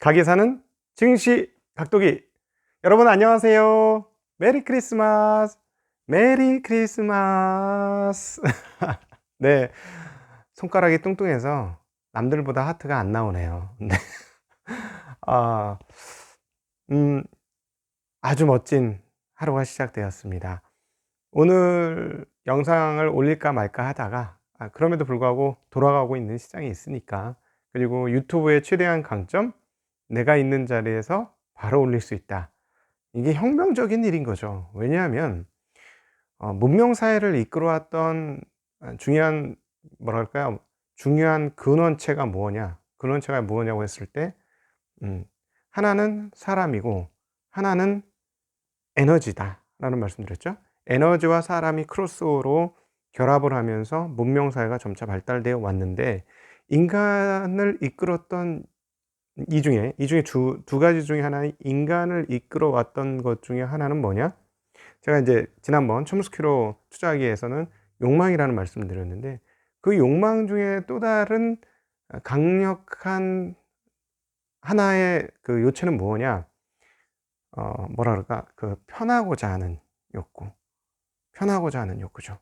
가게 사는 증시 각도기. 여러분 안녕하세요. 메리 크리스마스. 메리 크리스마스. 네. 손가락이 뚱뚱해서 남들보다 하트가 안 나오네요. 네. 아, 음, 아주 멋진 하루가 시작되었습니다. 오늘 영상을 올릴까 말까 하다가 아, 그럼에도 불구하고 돌아가고 있는 시장이 있으니까 그리고 유튜브의 최대한 강점 내가 있는 자리에서 바로 올릴 수 있다. 이게 혁명적인 일인 거죠. 왜냐하면 어, 문명 사회를 이끌어왔던 중요한 뭐랄까요? 중요한 근원체가 뭐냐? 근원체가 뭐냐고 했을 때 음, 하나는 사람이고 하나는 에너지다라는 말씀드렸죠. 에너지와 사람이 크로스오로 결합을 하면서 문명 사회가 점차 발달되어 왔는데 인간을 이끌었던 이 중에 이 중에 두, 두 가지 중에 하나는 인간을 이끌어 왔던 것 중에 하나는 뭐냐? 제가 이제 지난번 촘스키로 투자하기에서는 욕망이라는 말씀을 드렸는데 그 욕망 중에 또 다른 강력한 하나의 그 요체는 뭐냐? 어, 뭐라 그럴까? 그 편하고자 하는 욕구. 편하고자 하는 욕구죠.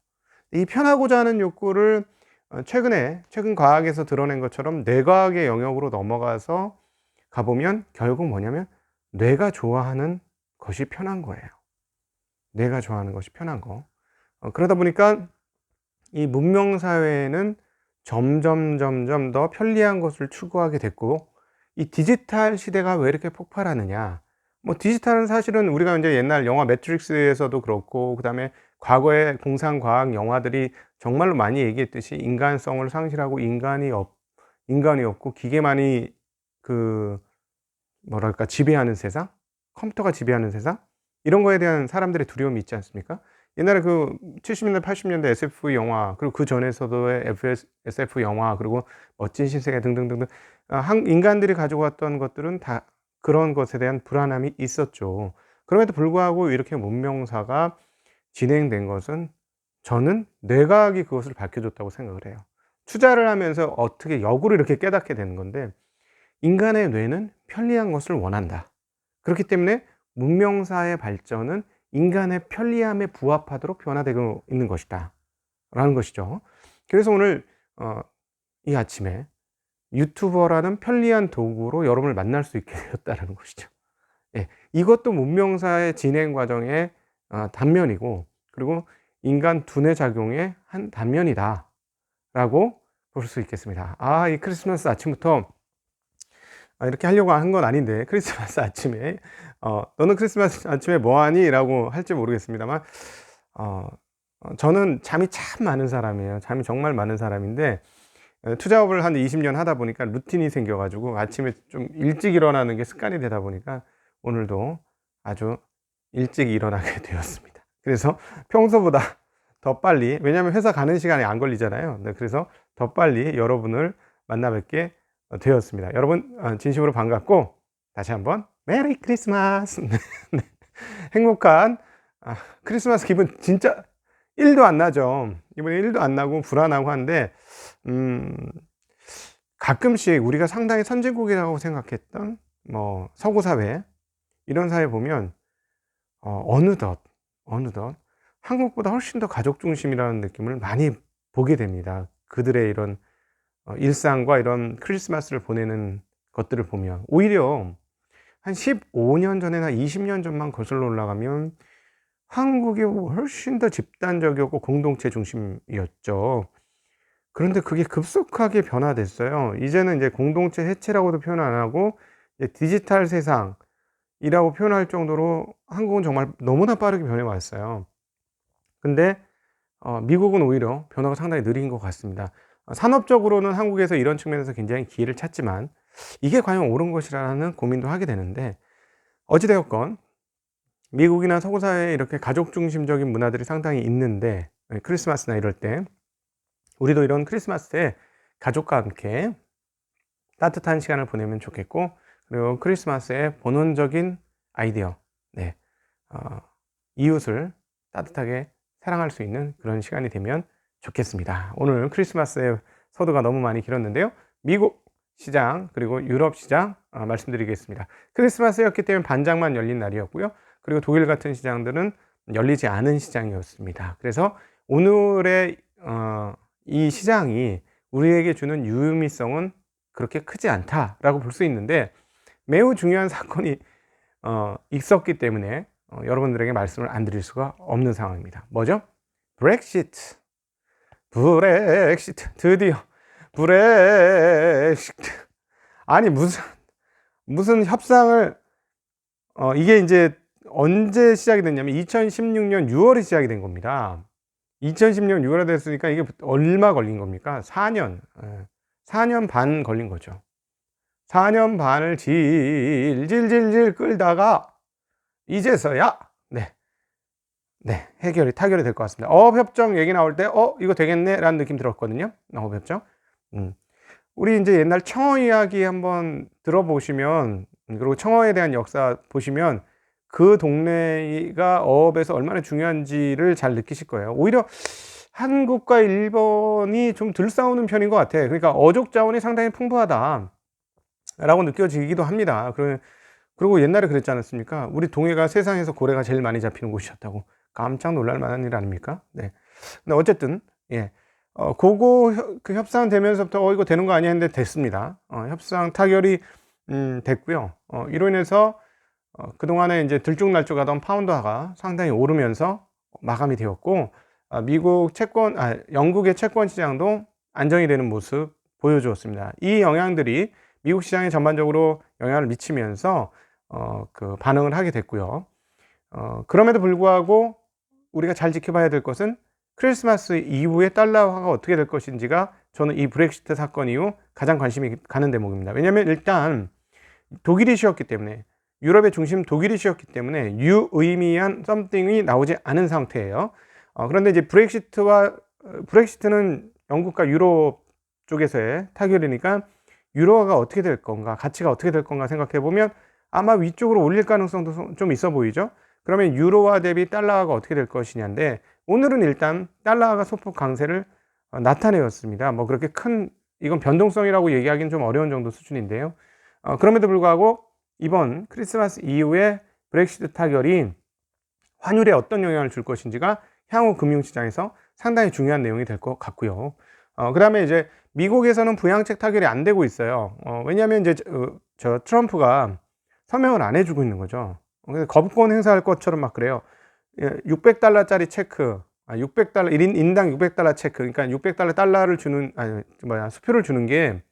이 편하고자 하는 욕구를 어, 최근에 최근 과학에서 드러낸 것처럼 뇌과학의 영역으로 넘어가서 가보면 결국 뭐냐면 뇌가 좋아하는 것이 편한 거예요. 뇌가 좋아하는 것이 편한 거. 어, 그러다 보니까 이 문명 사회는 점점 점점 더 편리한 것을 추구하게 됐고 이 디지털 시대가 왜 이렇게 폭발하느냐? 뭐 디지털은 사실은 우리가 이제 옛날 영화 매트릭스에서도 그렇고 그다음에 과거의 공상 과학 영화들이 정말로 많이 얘기했듯이 인간성을 상실하고 인간이 없, 인간이 없고 기계만이 그 뭐랄까 지배하는 세상, 컴퓨터가 지배하는 세상 이런 거에 대한 사람들의 두려움이 있지 않습니까? 옛날에 그 70년대, 80년대 SF 영화 그리고 그 전에서도의 SF 영화 그리고 멋진 신세계 등등등등 아, 인간들이 가지고 왔던 것들은 다 그런 것에 대한 불안함이 있었죠. 그럼에도 불구하고 이렇게 문명사가 진행된 것은 저는 뇌과학이 그것을 밝혀줬다고 생각을 해요. 투자를 하면서 어떻게 역으로 이렇게 깨닫게 되는 건데 인간의 뇌는 편리한 것을 원한다. 그렇기 때문에 문명사의 발전은 인간의 편리함에 부합하도록 변화되고 있는 것이다. 라는 것이죠. 그래서 오늘 어, 이 아침에 유튜버라는 편리한 도구로 여러분을 만날 수 있게 되었다는 것이죠. 예, 이것도 문명사의 진행 과정의 어, 단면이고 그리고 인간 두뇌 작용의 한 단면이다. 라고 볼 수 있겠습니다. 아, 이 크리스마스 아침부터 아, 이렇게 하려고 한 건 아닌데 크리스마스 아침에 어, 너는 크리스마스 아침에 뭐하니? 라고 할지 모르겠습니다만 어, 어, 저는 잠이 참 많은 사람이에요. 잠이 정말 많은 사람인데 투자업을 한 20년 하다 보니까 루틴이 생겨가지고 아침에 좀 일찍 일어나는 게 습관이 되다 보니까 오늘도 아주 일찍 일어나게 되었습니다. 그래서 평소보다 더 빨리, 왜냐하면 회사 가는 시간이 안 걸리잖아요. 네, 그래서 더 빨리 여러분을 만나 뵙게 되었습니다. 여러분, 어, 진심으로 반갑고, 다시 한번, 메리 크리스마스! 네, 행복한 아, 크리스마스 기분 진짜 1도 안 나죠. 이번에 1도 안 나고 불안하고 한데, 음, 가끔씩 우리가 상당히 선진국이라고 생각했던 뭐 서구 사회 이런 사회 보면 어, 어느덧 어느덧 한국보다 훨씬 더 가족 중심이라는 느낌을 많이 보게 됩니다. 그들의 이런 어, 일상과 이런 크리스마스를 보내는 것들을 보면 오히려 한 15년 전이나 20년 전만 거슬러 올라가면 한국이 훨씬 더 집단적이었고 공동체 중심이었죠. 그런데 그게 급속하게 변화됐어요. 이제는 이제 공동체 해체라고도 표현 안 하고 디지털 세상 이라고 표현할 정도로 한국은 정말 너무나 빠르게 변해왔어요. 근데 어, 미국은 오히려 변화가 상당히 느린 것 같습니다. 어, 산업적으로는 한국에서 이런 측면에서 굉장히 기회를 찾지만 이게 과연 옳은 것이라는 고민도 하게 되는데 어찌되었건 미국이나 서구 사회에 이렇게 가족 중심적인 문화들이 상당히 있는데 예, 크리스마스나 이럴 때 우리도 이런 크리스마스 때 가족과 함께 따뜻한 시간을 보내면 좋겠고 그리고 크리스마스의 본원적인 아이디어 네, 어, 이웃을 따뜻하게 사랑할 수 있는 그런 시간이 되면 좋겠습니다. 오늘 크리스마스의 서두가 너무 많이 길었는데요. 미국 시장 그리고 유럽 시장 아, 말씀드리겠습니다. 크리스마스였기 때문에 반장만 열린 날이었고요. 그리고 독일 같은 시장들은 열리지 않은 시장이었습니다. 그래서 오늘의 어, 이 시장이 우리에게 주는 유의미성은 그렇게 크지 않다라고 볼 수 있는데 매우 중요한 사건이 어, 있었기 때문에 어, 여러분들에게 말씀을 안 드릴 수가 없는 상황입니다. 뭐죠? 브렉시트. 브렉시트. 드디어 브렉시트. 아니 무슨 무슨 협상을 어, 이게 이제 언제 시작이 됐냐면 2016년 6월에 시작이 된 겁니다. 2010년 6월에 됐으니까 이게 얼마 걸린 겁니까? 4년. 4년 예. 반 걸린 거죠. 4년 반을 질질질질 끌다가 이제서야 네. 네, 해결이 타결이 될 것 같습니다. 어업 협정 얘기 나올 때, 어, 이거 되겠네? 라는 느낌 들었거든요. 어업 협정. 음. 우리 이제 옛날 청어 이야기 한번 들어보시면, 음, 그리고 청어에 대한 역사 보시면, 그 동네가 어업에서 얼마나 중요한지를 잘 느끼실 거예요. 오히려 한국과 일본이 좀 덜 싸우는 편인 것 같아요. 그러니까 어족 자원이 상당히 풍부하다. 라고 느껴지기도 합니다. 그리고 옛날에 그랬지 않았습니까? 우리 동해가 세상에서 고래가 제일 많이 잡히는 곳이었다고. 깜짝 놀랄 만한 일 아닙니까? 네. 근데 어쨌든, 예. 어, 그거 그 협상 되면서부터 어, 이거 되는 거 아니야 했는데 됐습니다. 어, 협상 타결이 음, 됐고요. 어, 이로 인해서 어, 그동안에 이제 들쭉날쭉 하던 파운드화가 상당히 오르면서 마감이 되었고 어, 미국 채권, 아, 영국의 채권 시장도 안정이 되는 모습 보여주었습니다. 이 영향들이 미국 시장에 전반적으로 영향을 미치면서 어, 그 반응을 하게 됐고요. 어, 그럼에도 불구하고 우리가 잘 지켜봐야 될 것은 크리스마스 이후에 달러화가 어떻게 될 것인지가 저는 이 브렉시트 사건 이후 가장 관심이 가는 대목입니다. 왜냐하면 일단 독일이 쉬었기 때문에 유럽의 중심 독일이 쉬었기 때문에 유의미한 썸띵이 나오지 않은 상태예요. 어, 그런데 이제 브렉시트와 브렉시트는 영국과 유럽 쪽에서의 타결이니까 유로화가 어떻게 될 건가, 가치가 어떻게 될 건가 생각해 보면 아마 위쪽으로 올릴 가능성도 좀 있어 보이죠. 그러면 유로화 대비 달러화가 어떻게 될 것이냐인데 오늘은 일단 달러화가 소폭 강세를 어, 나타내었습니다. 뭐 그렇게 큰 이건 변동성이라고 얘기하기는 좀 어려운 정도 수준인데요. 어, 그럼에도 불구하고 이번 크리스마스 이후에 브렉시트 타결이 환율에 어떤 영향을 줄 것인지가 향후 금융시장에서 상당히 중요한 내용이 될 것 같고요. 어, 그 다음에 이제 미국에서는 부양책 타결이 안 되고 있어요. 어, 왜냐하면 이제 저, 어, 저, 트럼프가 서명을 안 해주고 있는 거죠. 그래서 거부권 행사할 것처럼 막 그래요. 600달러짜리 예, 체크, 아, 600달러, 1인, 인당 600달러 체크, 그러니까 600달러 달러를 주는, 아니, 뭐야, 수표를 주는 게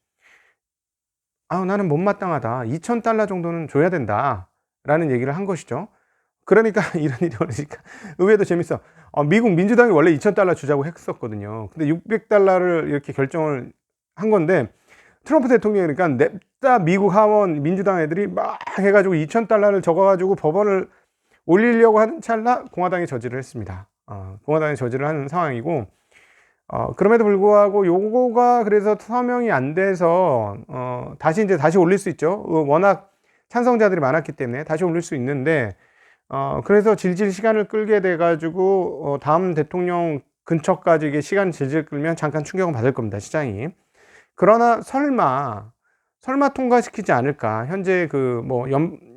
아, 나는 못마땅하다. 2,000달러 정도는 줘야 된다. 라는 얘기를 한 것이죠. 그러니까 이런 일이 벌어지니까 의외도 재밌어. 어, 미국 민주당이 원래 2,000달러 주자고 했었거든요. 근데 600달러를 이렇게 결정을 한 건데 트럼프 대통령이 그러니까 냅다 미국 하원 민주당 애들이 막 해가지고 2,000달러를 적어가지고 법원을 올리려고 하는 찰나 공화당이 저지를 했습니다. 어, 공화당이 저지를 하는 상황이고 어, 그럼에도 불구하고 요거가 그래서 서명이 안 돼서 어, 다시 이제 다시 올릴 수 있죠. 어, 워낙 찬성자들이 많았기 때문에 다시 올릴 수 있는데 어, 그래서 질질 시간을 끌게 돼가지고 어, 다음 대통령 근처까지 이게 시간 질질 끌면 잠깐 충격을 받을 겁니다 시장이. 그러나 설마 설마 통과시키지 않을까 현재 그 뭐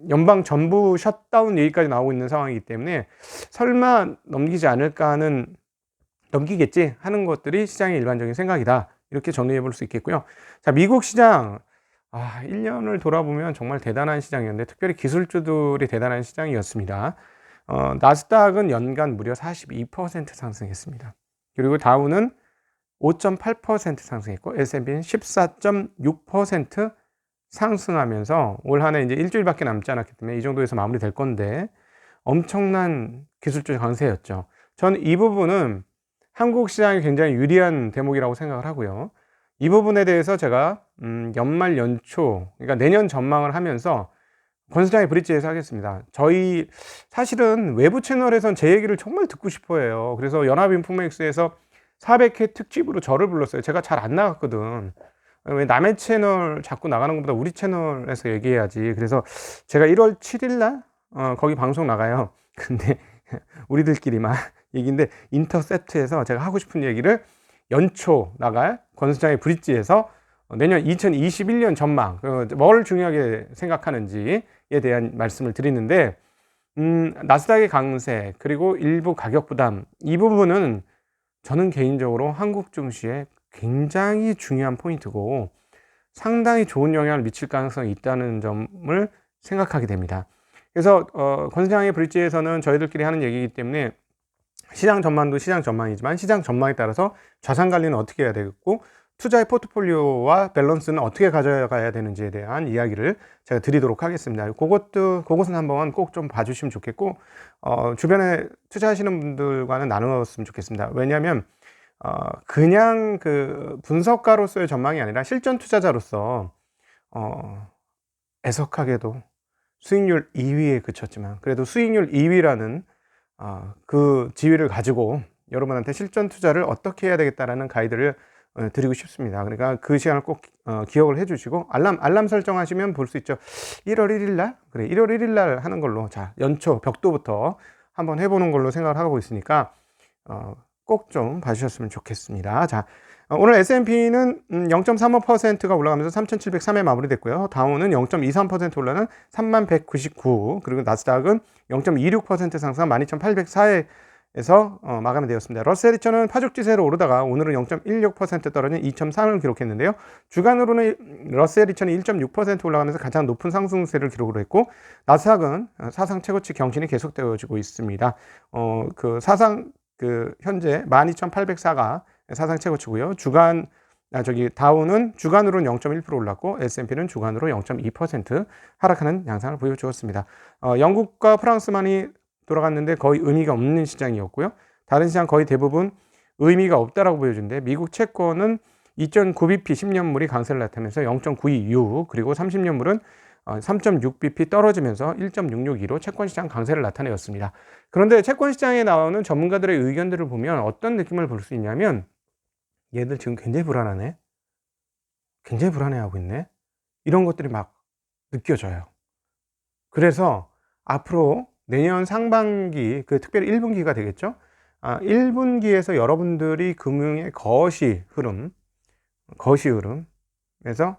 연방 전부 셧다운 얘기까지 나오고 있는 상황이기 때문에 설마 넘기지 않을까 하는 넘기겠지 하는 것들이 시장의 일반적인 생각이다. 이렇게 정리해 볼 수 있겠고요. 자, 미국 시장. 아, 1년을 돌아보면 정말 대단한 시장이었는데, 특별히 기술주들이 대단한 시장이었습니다. 어, 나스닥은 연간 무려 42% 상승했습니다. 그리고 다우는 5.8% 상승했고, S&P는 14.6% 상승하면서 올 한해 이제 일주일밖에 남지 않았기 때문에 이 정도에서 마무리될 건데, 엄청난 기술주 강세였죠. 저는 이 부분은 한국 시장이 굉장히 유리한 대목이라고 생각을 하고요. 이 부분에 대해서 제가 음, 연말 연초, 그러니까 내년 전망을 하면서 권수장의 브릿지에서 하겠습니다. 저희 사실은 외부 채널에선 제 얘기를 정말 듣고 싶어해요. 그래서 연합인포맥스에서 400회 특집으로 저를 불렀어요. 제가 잘 안 나갔거든. 왜 남의 채널 자꾸 나가는 것보다 우리 채널에서 얘기해야지. 그래서 제가 1월 7일 날 어, 거기 방송 나가요. 근데 우리들끼리만 얘기인데 인터셉트에서 제가 하고 싶은 얘기를 연초 나갈 권수장의 브릿지에서 어, 내년 2021년 전망, 어, 뭘 중요하게 생각하는지에 대한 말씀을 드리는데, 음, 나스닥의 강세, 그리고 일부 가격 부담, 이 부분은 저는 개인적으로 한국 증시에 굉장히 중요한 포인트고, 상당히 좋은 영향을 미칠 가능성이 있다는 점을 생각하게 됩니다. 그래서 어, 권장의 브릿지에서는 저희들끼리 하는 얘기이기 때문에 시장 전망도 시장 전망이지만 시장 전망에 따라서 자산 관리는 어떻게 해야 되겠고 투자의 포트폴리오와 밸런스는 어떻게 가져가야 되는지에 대한 이야기를 제가 드리도록 하겠습니다. 그것도 그것은 한번 꼭 좀 봐주시면 좋겠고 어, 주변에 투자하시는 분들과는 나누었으면 좋겠습니다. 왜냐하면 어, 그냥 그 분석가로서의 전망이 아니라 실전 투자자로서 어, 애석하게도 수익률 2위에 그쳤지만 그래도 수익률 2위라는 어, 그 지위를 가지고 여러분한테 실전 투자를 어떻게 해야 되겠다라는 가이드를 어, 드리고 싶습니다. 그러니까 그 시간을 꼭 어, 기억을 해주시고 알람 알람 설정하시면 볼 수 있죠. 1월 1일 날 그래 1월 1일 날 하는 걸로 자 연초 벽도부터 한번 해보는 걸로 생각을 하고 있으니까 어, 꼭좀 봐주셨으면 좋겠습니다. 자 어, 오늘 S&P는 0.35%가 음, 올라가면서 3,703에 마무리됐고요. 다우는 0.23% 올라는 3,199 그리고 나스닥은 0.26% 상승 12,804에 에서 어, 마감이 되었습니다. 러셀 2천은 파죽지세로 오르다가 오늘은 0.16% 떨어진 2.3을 기록했는데요. 주간으로는 러셀 2천이 1.6% 올라가면서 가장 높은 상승세를 기록을 했고 나스닥은 사상 최고치 경신이 계속되어지고 있습니다. 어, 그 사상 그 현재 12,804가 사상 최고치고요. 주간 아, 저기 다우는 주간으로는 0.1% 올랐고 S&P는 주간으로 0.2% 하락하는 양상을 보여주었습니다. 어, 영국과 프랑스만이 돌아갔는데 거의 의미가 없는 시장이었고요. 다른 시장 거의 대부분 의미가 없다라고 보여주는데 미국 채권은 2.9bp 10년물이 강세를 나타내면서 0.926 그리고 30년물은 3.6bp 어, 떨어지면서 1.662로 채권 시장 강세를 나타내었습니다. 그런데 채권 시장에 나오는 전문가들의 의견들을 보면 어떤 느낌을 볼 수 있냐면 얘들 지금 굉장히 불안하네. 굉장히 불안해하고 있네. 이런 것들이 막 느껴져요. 그래서 앞으로 내년 상반기, 그 특별히 1분기가 되겠죠? 아, 1분기에서 여러분들이 금융의 거시 흐름, 거시 흐름에서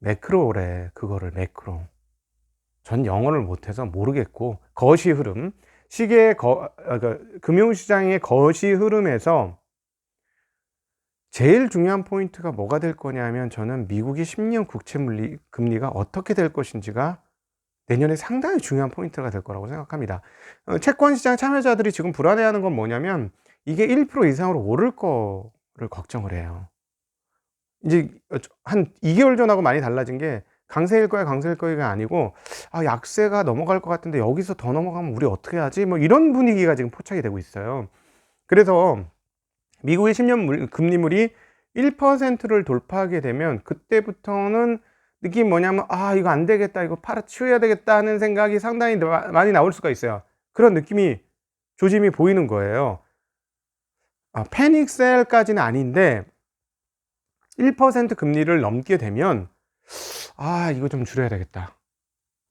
매크로래, 그거를 매크로. 전 영어를 못해서 모르겠고, 거시 흐름, 시계의 거, 아, 그, 금융시장의 거시 흐름에서 제일 중요한 포인트가 뭐가 될 거냐면 저는 미국의 10년 국채 물리 금리가 어떻게 될 것인지가 내년에 상당히 중요한 포인트가 될 거라고 생각합니다. 어, 채권 시장 참여자들이 지금 불안해하는 건 뭐냐면 이게 1% 이상으로 오를 거를 걱정을 해요. 이제 한 2개월 전하고 많이 달라진 게 강세일 거야, 강세일 거야가 아니고 아, 약세가 넘어갈 것 같은데 여기서 더 넘어가면 우리 어떻게 하지? 뭐 이런 분위기가 지금 포착이 되고 있어요. 그래서 미국의 10년 금리물이 1%를 돌파하게 되면 그때부터는 느낌이 뭐냐면 아 이거 안 되겠다 이거 팔아치워야 되겠다 하는 생각이 상당히 많이 나올 수가 있어요. 그런 느낌이 조짐이 보이는 거예요. 아, 패닉셀까지는 아닌데 1% 금리를 넘게 되면 아 이거 좀 줄여야 되겠다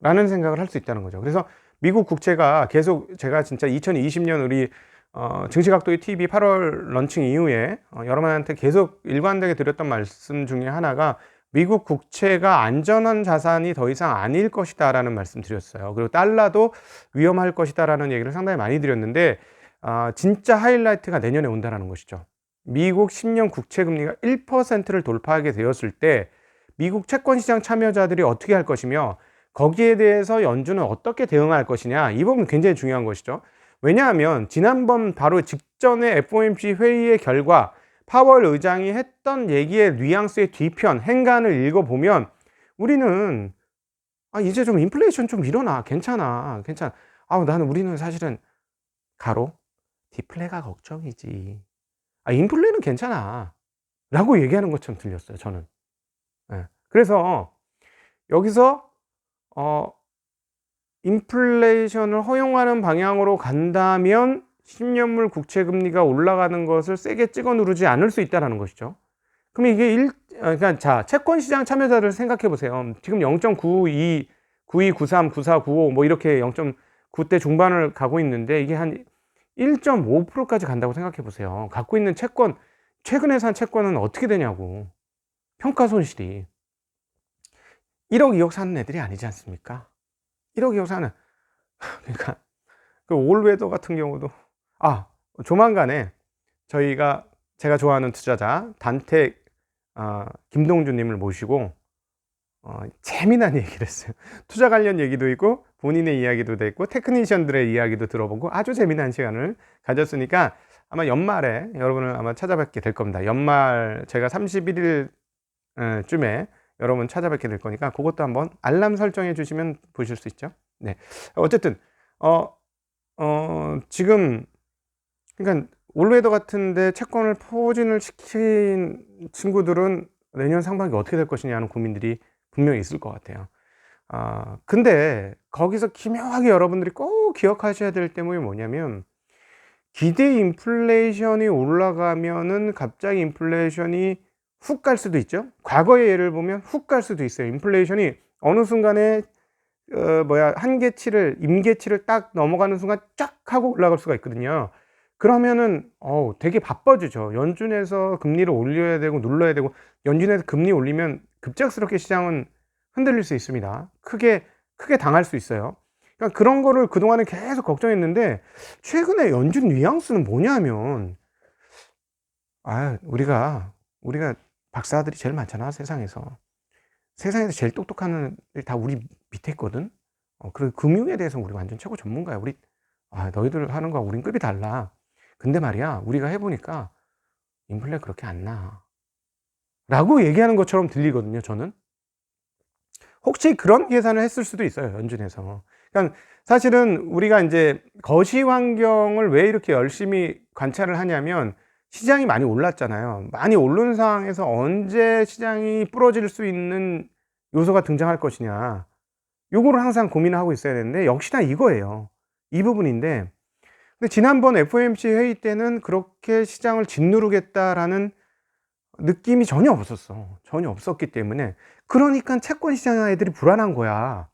라는 생각을 할 수 있다는 거죠. 그래서 미국 국채가 계속 제가 진짜 2020년 우리 어, 증시각도의 TV 8월 런칭 이후에 어, 여러분한테 계속 일관되게 드렸던 말씀 중에 하나가 미국 국채가 안전한 자산이 더 이상 아닐 것이다 라는 말씀 드렸어요. 그리고 달러도 위험할 것이다 라는 얘기를 상당히 많이 드렸는데 어, 진짜 하이라이트가 내년에 온다는 것이죠. 미국 10년 국채 금리가 1%를 돌파하게 되었을 때 미국 채권 시장 참여자들이 어떻게 할 것이며 거기에 대해서 연준은 어떻게 대응할 것이냐 이 부분 굉장히 중요한 것이죠. 왜냐하면 지난번 바로 직전에 FOMC 회의의 결과 파월 의장이 했던 얘기의 뉘앙스의 뒤편, 행간을 읽어보면 우리는 아, 이제 좀 인플레이션 좀 일어나. 괜찮아. 괜찮아. 아, 나는 우리는 사실은 가로 디플레가 걱정이지. 아, 인플레는 괜찮아. 라고 얘기하는 것처럼 들렸어요. 저는. 네. 그래서 여기서 어 인플레이션을 허용하는 방향으로 간다면 10년물 국채 금리가 올라가는 것을 세게 찍어 누르지 않을 수 있다는 것이죠. 그럼 이게 일, 아, 그러니까 자, 채권 시장 참여자를 생각해 보세요. 지금 0.92, 92, 93, 94, 95 뭐 이렇게 0.9대 중반을 가고 있는데 이게 한 1.5%까지 간다고 생각해 보세요. 갖고 있는 채권, 최근에 산 채권은 어떻게 되냐고. 평가 손실이 1억, 2억 사는 애들이 아니지 않습니까? 1억, 2억 사는 그러니까 그 올웨더 같은 경우도 아 조만간에 저희가 제가 좋아하는 투자자 단택 어, 김동준님을 모시고 어, 재미난 얘기를 했어요. 투자 관련 얘기도 있고 본인의 이야기도 됐고 테크니션들의 이야기도 들어보고 아주 재미난 시간을 가졌으니까 아마 연말에 여러분을 아마 찾아뵙게 될 겁니다. 연말 제가 31일 쯤에 여러분 찾아뵙게 될 거니까 그것도 한번 알람 설정해 주시면 보실 수 있죠. 네. 어쨌든 어, 어 지금 그러니까 올웨더 같은데 채권을 포진을 시킨 친구들은 내년 상반기 어떻게 될 것이냐 하는 고민들이 분명히 있을 것 같아요. 아, 근데 거기서 기묘하게 여러분들이 꼭 기억하셔야 될 점이 뭐냐면 기대 인플레이션이 올라가면은 갑자기 인플레이션이 훅 갈 수도 있죠. 과거의 예를 보면 훅 갈 수도 있어요. 인플레이션이 어느 순간에 어, 뭐야 한계치를 임계치를 딱 넘어가는 순간 쫙 하고 올라갈 수가 있거든요. 그러면은 어 되게 바빠지죠. 연준에서 금리를 올려야 되고 눌러야 되고 연준에서 금리 올리면 급작스럽게 시장은 흔들릴 수 있습니다. 크게 크게 당할 수 있어요. 그러니까 그런 거를 그동안에 계속 걱정했는데 최근에 연준 뉘앙스는 뭐냐면 아, 우리가 우리가 박사들이 제일 많잖아, 세상에서. 세상에서 제일 똑똑한 애들 다 우리 밑에 있거든. 어, 그리고 금융에 대해서 우리 완전 최고 전문가야. 우리 아, 너희들 하는 거와 우린 급이 달라. 근데 말이야, 우리가 해보니까 인플레 그렇게 안 나. 라고 얘기하는 것처럼 들리거든요, 저는. 혹시 그런 계산을 했을 수도 있어요, 연준에서. 그러니까 사실은 우리가 이제 거시 환경을 왜 이렇게 열심히 관찰을 하냐면 시장이 많이 올랐잖아요. 많이 오른 상황에서 언제 시장이 부러질 수 있는 요소가 등장할 것이냐. 요거를 항상 고민을 하고 있어야 되는데 역시나 이거예요. 이 부분인데 근데 지난번 FOMC 회의 때는 그렇게 시장을 짓누르겠다라는 느낌이 전혀 없었어. 전혀 없었기 때문에. 그러니까 채권 시장 애들이 불안한 거야.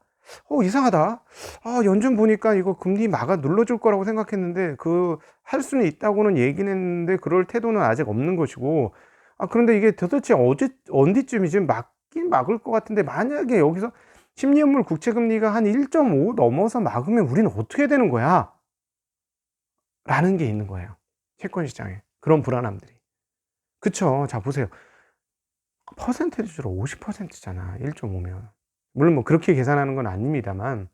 어, 이상하다. 아, 연준 보니까 이거 금리 막아 눌러줄 거라고 생각했는데, 그, 할 수는 있다고는 얘기는 했는데, 그럴 태도는 아직 없는 것이고, 아, 그런데 이게 도대체 어제, 언제쯤이지 막긴 막을 것 같은데, 만약에 여기서 10년물 국채금리가 한 1.5 넘어서 막으면 우리는 어떻게 되는 거야? 라는 게 있는 거예요. 채권 시장에. 그런 불안함들이. 그쵸. 자, 보세요. 퍼센테이지로 50%잖아. 1.5면. 물론 뭐 그렇게 계산하는 건 아닙니다만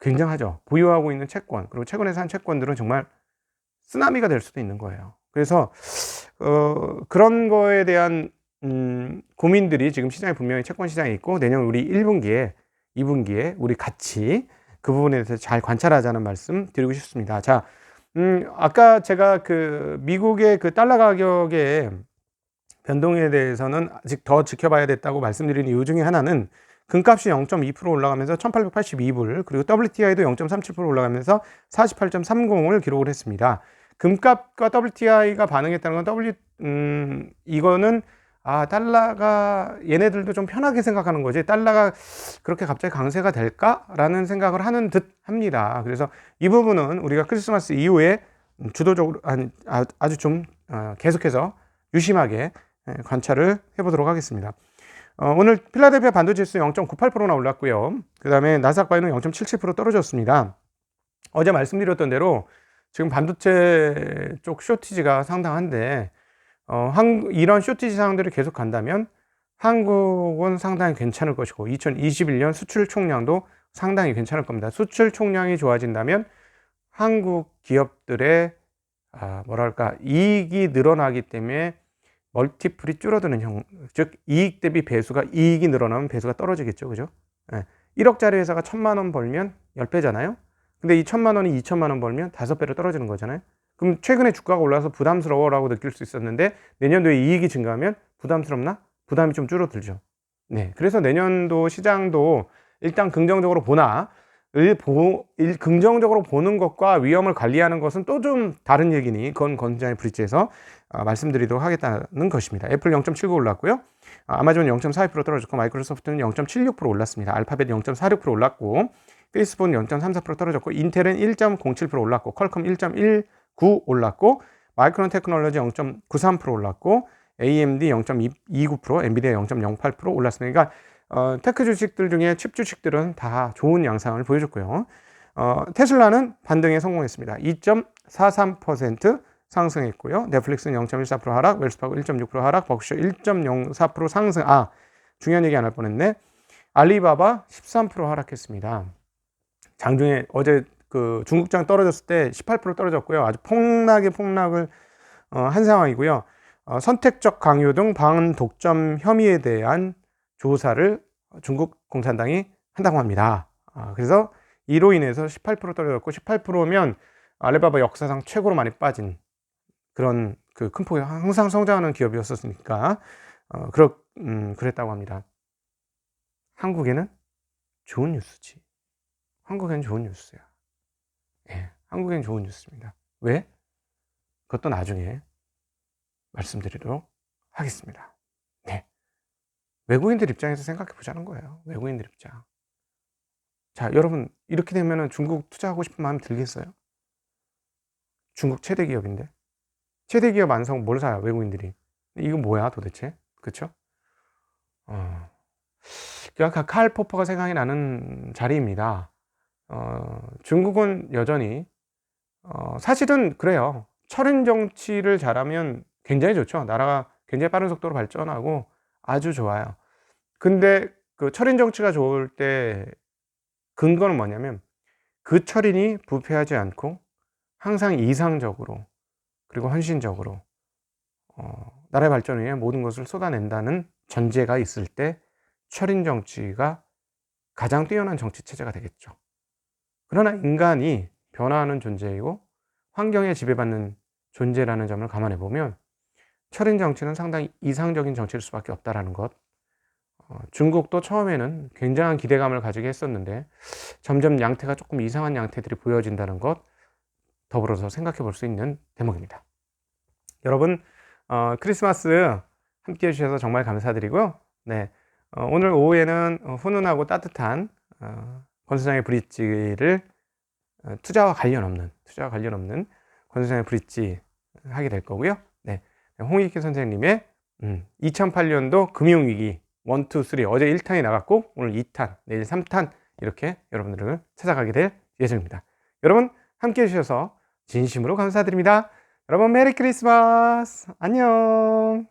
굉장하죠. 보유하고 있는 채권, 그리고 최근에 산 채권들은 정말 쓰나미가 될 수도 있는 거예요. 그래서 어, 그런 거에 대한 음, 고민들이 지금 시장에 분명히 채권 시장에 있고 내년 우리 1분기에 2분기에 우리 같이 그 부분에 대해서 잘 관찰하자는 말씀 드리고 싶습니다. 자, 음, 아까 제가 그 미국의 그 달러 가격의 변동에 대해서는 아직 더 지켜봐야 됐다고 말씀드린 이유 중에 하나는 금값이 0.2% 올라가면서 1882불, 그리고 WTI도 0.37% 올라가면서 48.30을 기록을 했습니다. 금값과 WTI가 반응했다는 건 W, 음, 이거는 아, 달러가 얘네들도 좀 편하게 생각하는 거지. 달러가 그렇게 갑자기 강세가 될까라는 생각을 하는 듯 합니다. 그래서 이 부분은 우리가 크리스마스 이후에 주도적으로 아니, 아, 아주 좀 어, 계속해서 유심하게 예, 관찰을 해보도록 하겠습니다. 어, 오늘 필라델피아 반도체 지수 0.98%나 올랐고요. 그 다음에 나스닥바이는 0.77% 떨어졌습니다. 어제 말씀드렸던 대로 지금 반도체 쪽 쇼티지가 상당한데 어, 한, 이런 쇼티지 상황들이 계속 간다면 한국은 상당히 괜찮을 것이고 2021년 수출 총량도 상당히 괜찮을 겁니다. 수출 총량이 좋아진다면 한국 기업들의 아, 뭐랄까 이익이 늘어나기 때문에 멀티플이 줄어드는 형, 즉 이익 대비 배수가 이익이 늘어나면 배수가 떨어지겠죠. 그죠? 예. 1억짜리 회사가 천만 원 벌면 10배잖아요. 근데 이 천만 원이 2천만 원 벌면 5배로 떨어지는 거잖아요. 그럼 최근에 주가가 올라서 부담스러워라고 느낄 수 있었는데 내년도에 이익이 증가하면 부담스럽나? 부담이 좀 줄어들죠. 네. 그래서 내년도 시장도 일단 긍정적으로 보나 일, 보, 일, 긍정적으로 보는 것과 위험을 관리하는 것은 또 좀 다른 얘기니 그건 건장의 브릿지에서 어, 말씀드리도록 하겠다는 것입니다. 애플 0.79 올랐고요. 아, 아마존 0.42% 떨어졌고 마이크로소프트는 0.76% 올랐습니다. 알파벳 0.46% 올랐고 페이스북은 0.34% 떨어졌고 인텔은 1.07% 올랐고 퀄컴 1.19 올랐고 마이크론 테크놀로지 0.93% 올랐고 AMD 0.29%, 엔비디아 0.08% 올랐습니다. 그러니까 어, 테크 주식들 중에 칩 주식들은 다 좋은 양상을 보여줬고요. 어, 테슬라는 반등에 성공했습니다. 2.43% 상승했고요. 넷플릭스는 0.14% 하락, 웰스파고 1.6% 하락, 버크셔 1.04% 상승. 아, 중요한 얘기 안 할 뻔했네. 알리바바 13% 하락했습니다. 장중에 어제 그 중국장 떨어졌을 때 18% 떨어졌고요. 아주 폭락의 폭락을 어, 한 상황이고요. 어, 선택적 강요 등 반독점 혐의에 대한 조사를 중국 공산당이 한다고 합니다. 아, 그래서 이로 인해서 18% 떨어졌고 18%면 알리바바 역사상 최고로 많이 빠진 그런 그 큰 폭의 항상 성장하는 기업이었었으니까 어, 그렇 음, 그랬다고 합니다. 한국에는 좋은 뉴스지. 한국엔 좋은 뉴스야. 예, 한국엔 좋은 뉴스입니다. 왜? 그것도 나중에 말씀드리도록 하겠습니다. 네. 외국인들 입장에서 생각해 보자는 거예요. 외국인들 입장. 자, 여러분, 이렇게 되면 중국 투자하고 싶은 마음이 들겠어요? 중국 최대 기업인데. 최대 기업 안성 뭘 사요, 외국인들이. 이거 뭐야, 도대체? 그쵸? 어. 그러니까 칼 포퍼가 생각이 나는 자리입니다. 어, 중국은 여전히, 어, 사실은 그래요. 철인 정치를 잘하면 굉장히 좋죠. 나라가 굉장히 빠른 속도로 발전하고 아주 좋아요. 근데 그 철인 정치가 좋을 때 근거는 뭐냐면 그 철인이 부패하지 않고 항상 이상적으로 그리고 헌신적으로 어, 나라의 발전을 위해 모든 것을 쏟아낸다는 전제가 있을 때 철인 정치가 가장 뛰어난 정치 체제가 되겠죠. 그러나 인간이 변화하는 존재이고 환경에 지배받는 존재라는 점을 감안해 보면 철인 정치는 상당히 이상적인 정치일 수밖에 없다라는 것. 어, 중국도 처음에는 굉장한 기대감을 가지게 했었는데 점점 양태가 조금 이상한 양태들이 보여진다는 것 더불어서 생각해 볼 수 있는 대목입니다. 여러분 어, 크리스마스 함께 해주셔서 정말 감사드리고요. 네, 어, 오늘 오후에는 어, 훈훈하고 따뜻한 어, 권수장의 브릿지를 어, 투자와 관련 없는 투자와 관련 없는 권수장의 브릿지 하게 될 거고요. 네, 홍익희 선생님의 음, 2008년도 금융위기 1, 2, 3 어제 1탄이 나갔고 오늘 2탄, 내일 3탄 이렇게 여러분들을 찾아가게 될 예정입니다. 여러분 함께 해주셔서 진심으로 감사드립니다. 여러분 메리 크리스마스 안녕